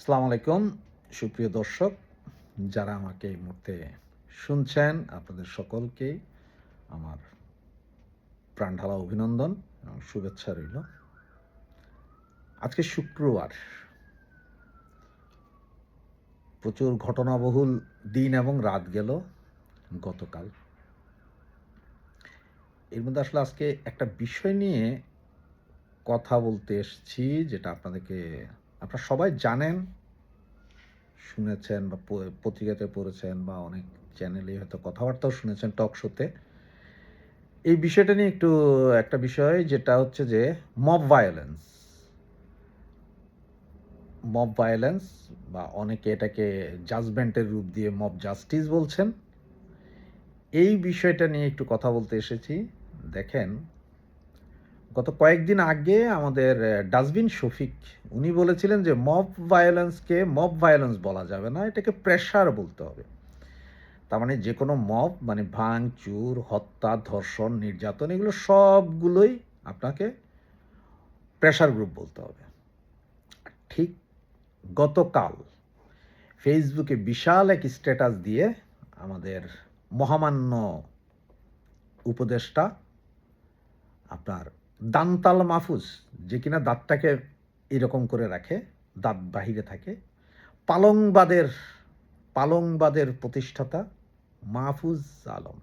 আসসালামু আলাইকুম, সুপ্রিয় দর্শক, যারা আমাকে এই মুহূর্তে শুনছেন, আপনাদের সকলকেই আমার প্রাণঢালা অভিনন্দন এবং শুভেচ্ছা রইল। আজকে শুক্রবার। প্রচুর ঘটনাবহুল দিন এবং রাত গেল গতকাল। এর মধ্যে আসলে আজকে একটা বিষয় নিয়ে কথা বলতে এসেছি, যেটা আপনাদেরকে আপনারা সবাই জানেন, শুনেছেন বা পত্রিকাতে পড়েছেন বা অনেক চ্যানেলে হয়তো কথাবার্তাও শুনেছেন টক শোতে এই বিষয়টা নিয়ে একটু, একটা বিষয় যেটা হচ্ছে যে মব ভায়োলেন্স মব ভায়োলেন্স বা অনেকে এটাকে জাজমেন্টের রূপ দিয়ে মব জাস্টিস বলছেন। এই বিষয়টা নিয়ে একটু কথা বলতে এসেছি। দেখেন গত কয়েকদিন আগে আমাদের ডাস্টবিন শফিক, উনি বলেছিলেন যে মব ভায়োলেন্সকে মব ভায়োলেন্স বলা যাবে না, এটাকে প্রেশার বলতে হবে। তার মানে যে কোনো মব মানে ভাঙ, চুর, হত্যা, ধর্ষণ, নির্যাতন, এগুলো সবগুলোই আপনাকে প্রেশার গ্রুপ বলতে হবে। ঠিক গতকাল ফেসবুকে বিশাল এক স্ট্যাটাস দিয়ে আমাদের মহামান্য উপদেষ্টা আপনার দান্তাল মাহফুজ, যে কিনা দাঁতটাকে এরকম করে রাখে, দাঁত বাহিরে থাকে। পালংবাদের পালংবাদের প্রতিষ্ঠাতা মাহফুজ আলম,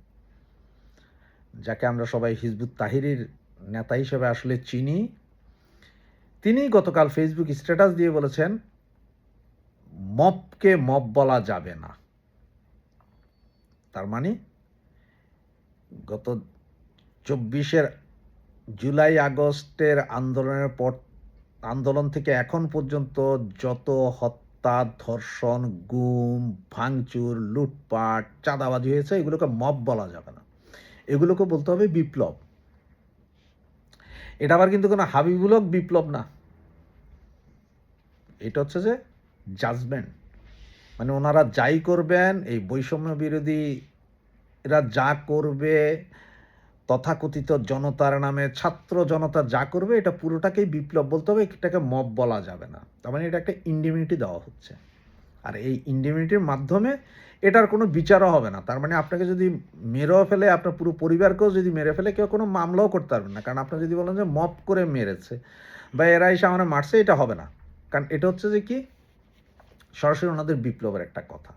যাকে আমরা সবাই হিজবুত তাহিরির নেতা হিসেবে আসলে চিনি। তিনি গতকাল ফেসবুক স্ট্যাটাস দিয়ে বলেছেন মপকে মপ বলা যাবে না। তার মানে গত চব্বিশের জুলাই আগস্টের আন্দোলনের পর, আন্দোলন থেকে এখন পর্যন্ত যত হত্যা, ধর্ষণ, গুম, ভাঙচুর, লুটপাট, চাঁদাবাজি হয়েছে, এগুলোকে মব বলা যাবে না। এগুলোকে বলতে হবে বিপ্লব। এটা আবার কিন্তু কোনো হাবিবুলক বিপ্লব না। এটা হচ্ছে যে জাজমেন্ট মানে ওনারা যাই করবেন, এই বৈষম্য বিরোধী এরা যা করবে তথাকথিত জনতার নামে ছাত্র জনতা যা করবে, এটা পুরোটাকেই বিপ্লব বলতে হবে, এটাকে মব বলা যাবে না। তার মানে এটা একটা ইন্ডিমিউনিটি দেওয়া হচ্ছে। আর এই ইন্ডিমিউনিটির মাধ্যমে এটার কোনো বিচারও হবে না। তার মানে আপনাকে যদি মেরেও ফেলে, আপনার পুরো পরিবারকেও যদি মেরে ফেলে, কেউ কোনো মামলাও করতে পারবেন না। কারণ আপনি যদি বলেন যে মপ করে মেরেছে বা এরা এসে আমার মারছে, এটা হবে না। কারণ এটা হচ্ছে যে কি? সরাসরি ওনাদের বিপ্লবের একটা কথা।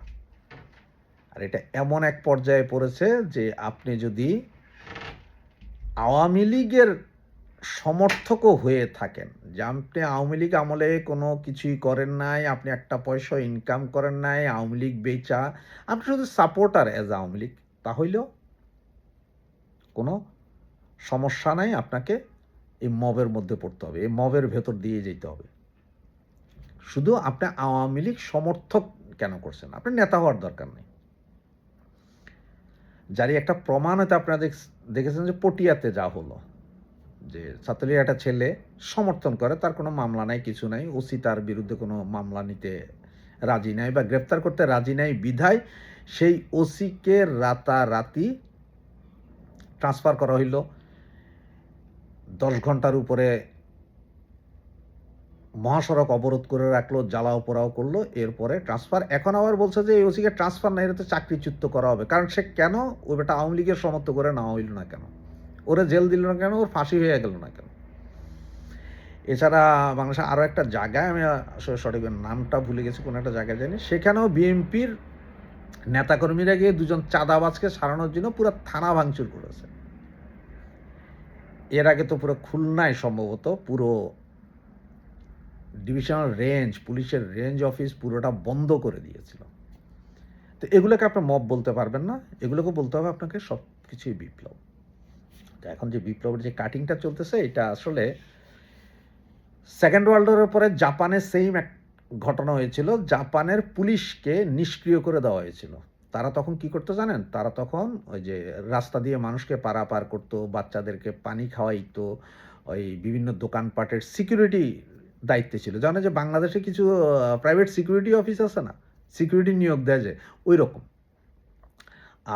আর এটা এমন এক পর্যায়ে পড়েছে যে আপনি যদি আওয়ামী লীগের সমর্থকও হয়ে থাকেন। যে আপনি আওয়ামী লীগ আমলে কোনো কিছুই করেন নাই, আপনি একটা পয়সা ইনকাম করেন নাই, আওয়ামী লীগ বেচা, আপনি শুধু সাপোর্টার অ্যাজ আওয়ামী লীগ, তাহলেও কোনো সমস্যা নাই আপনাকে এই মবের মধ্যে পড়তে হবে, এই মবের ভেতর দিয়ে যেতে হবে। শুধু আপনি আওয়ামী লীগ সমর্থক কেন করছেন? আপনি নেতা হওয়ার দরকার নেই। যারই একটা প্রমাণ হয়তো আপনারা দেখ- দেখেছেন যে পটিয়াতে যা হলো। যে ছাত্রলীগ একটা ছেলে সমর্থন করে, তার কোনো মামলা নাই, কিছু নাই। ওসি তার বিরুদ্ধে কোনো মামলা নিতে রাজি নাই বা গ্রেপ্তার করতে রাজি নাই বিধায় সেই ওসিকে রাতারাতি ট্রান্সফার করা হইল। দশ ঘণ্টার উপরে মহাসড়ক অবরোধ করে রাখল, জ্বালাও পোড়াও করল, এরপরে ট্রান্সফার এখন আবার বলছে যে ওসিকে ট্রান্সফার না এটাতে চাকরিচ্যুত করা হবে। কারণ সে কেন ওই বেটা আওয়ামী লীগের সমর্থ করে নেওয়া হইল না কেন? ওরে জেল দিল না কেন? ওর ফাঁসি হয়ে গেল না কেন? এছাড়া বাংলাদেশে আরও একটা জায়গায়, আমি সঠিক নামটা ভুলে গেছি, কোনো একটা জায়গায় জানি, সেখানেও বিএনপির নেতাকর্মীরা গিয়ে দুজন চাঁদাবাজকে সারানোর জন্য পুরো থানা ভাঙচুর করেছে। এর আগে তো পুরো খুলনায় সম্ভবত পুরো ডিভিশনাল রেঞ্জ পুলিশের রেঞ্জ অফিস পুরোটা বন্ধ করে দিয়েছিল। তো এগুলোকে আপনি মব বলতে পারবেন না, এগুলোকে বলতে হবে আপনাকে সব কিছুই বিপ্লব। তো এখন যে বিপ্লবের যে কাটিংটা চলতেছে, এটা আসলে সেকেন্ড ওয়ার্ল্ড ওয়ারের পরে জাপানের সেম এক ঘটনা হয়েছিল, জাপানের পুলিশকে নিষ্ক্রিয় করে দেওয়া হয়েছিল। তারা তখন কি করতে জানেন? তারা তখন ওই যে রাস্তা দিয়ে মানুষকে পারাপার করতো, বাচ্চাদেরকে পানি খাওয়াইতো, ওই বিভিন্ন দোকানপাটের সিকিউরিটি দায়িত্বে ছিল। জানো যে বাংলাদেশে কিছু প্রাইভেট সিকিউরিটি অফিস আছে না সিকিউরিটি নিয়োগ দেয় যে ওই রকম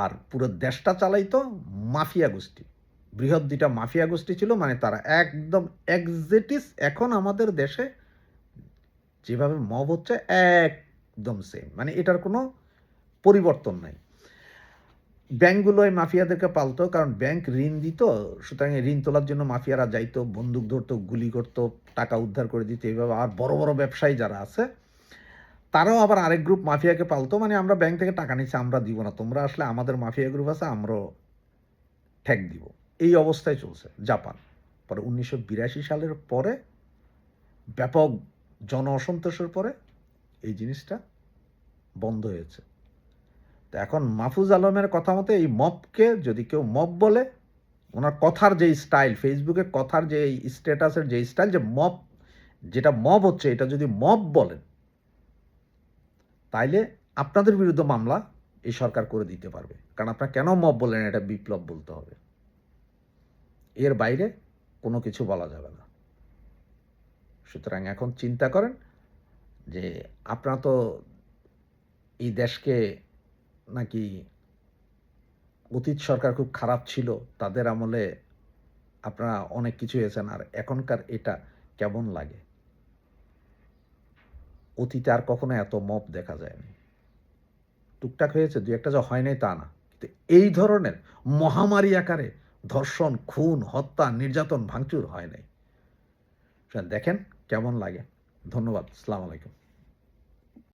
আর পুরো দেশটা চালাইতো মাফিয়া গোষ্ঠী। বৃহৎ দুইটা মাফিয়া গোষ্ঠী ছিল মানে তারা একদম এক্সেটিস এখন আমাদের দেশে যেভাবে মব হচ্ছে, একদম সেম মানে এটার কোনো পরিবর্তন নাই। ব্যাংকগুলো এই মাফিয়াদেরকে পালতো, কারণ ব্যাংক ঋণ দিত, সুতরাং ঋণ তোলার জন্য মাফিয়ারা যাইতো, বন্দুক ধরতো, গুলি করতো, টাকা উদ্ধার করে দিত, এইভাবে আর বড় বড় ব্যবসায়ী যারা আছে, তারাও আবার আরেক গ্রুপ মাফিয়াকে পালতো মানে আমরা ব্যাংক থেকে টাকা নিচ্ছি আমরা দিব না, তোমরা আসলে আমাদের মাফিয়া গ্রুপ আছে, আমরাও ঠেক দিব। এই অবস্থায় চলছে জাপান। পরে উনিশশো বিরাশি সালের পরে, ব্যাপক জন অসন্তোষের পরে, এই জিনিসটা বন্ধ হয়েছে। তো এখন মাহফুজ আলমের কথা মতো এই মপকে যদি কেউ মপ বলে, ওনার কথার যে স্টাইল ফেসবুকে কথার যে স্ট্যাটাসের যে স্টাইল যে মপ যেটা মব হচ্ছে, এটা যদি মব বলেন, তাইলে আপনাদের বিরুদ্ধে মামলা এই সরকার করে দিতে পারবে। কারণ আপনার কেন মব বললেন, এটা বিপ্লব বলতে হবে। এর বাইরে কোনো কিছু বলা যাবে না। সুতরাং এখন চিন্তা করেন যে আপনারা তো এই দেশকে নাকি অতীত সরকার খুব খারাপ ছিল, তাদের আমলে আপনারা অনেক কিছু হয়েছেন, আর এখনকার এটা কেমন লাগে? অতীতে আর কখনো এত মব দেখা যায়নি। টুকটাক হয়েছে, দু একটা যা হয় নাই তা না। কিন্তু এই ধরনের মহামারী আকারে ধর্ষণ, খুন, হত্যা, নির্যাতন, ভাঙচুর হয় নাই। দেখেন কেমন লাগে। ধন্যবাদ। আসসালামু আলাইকুম।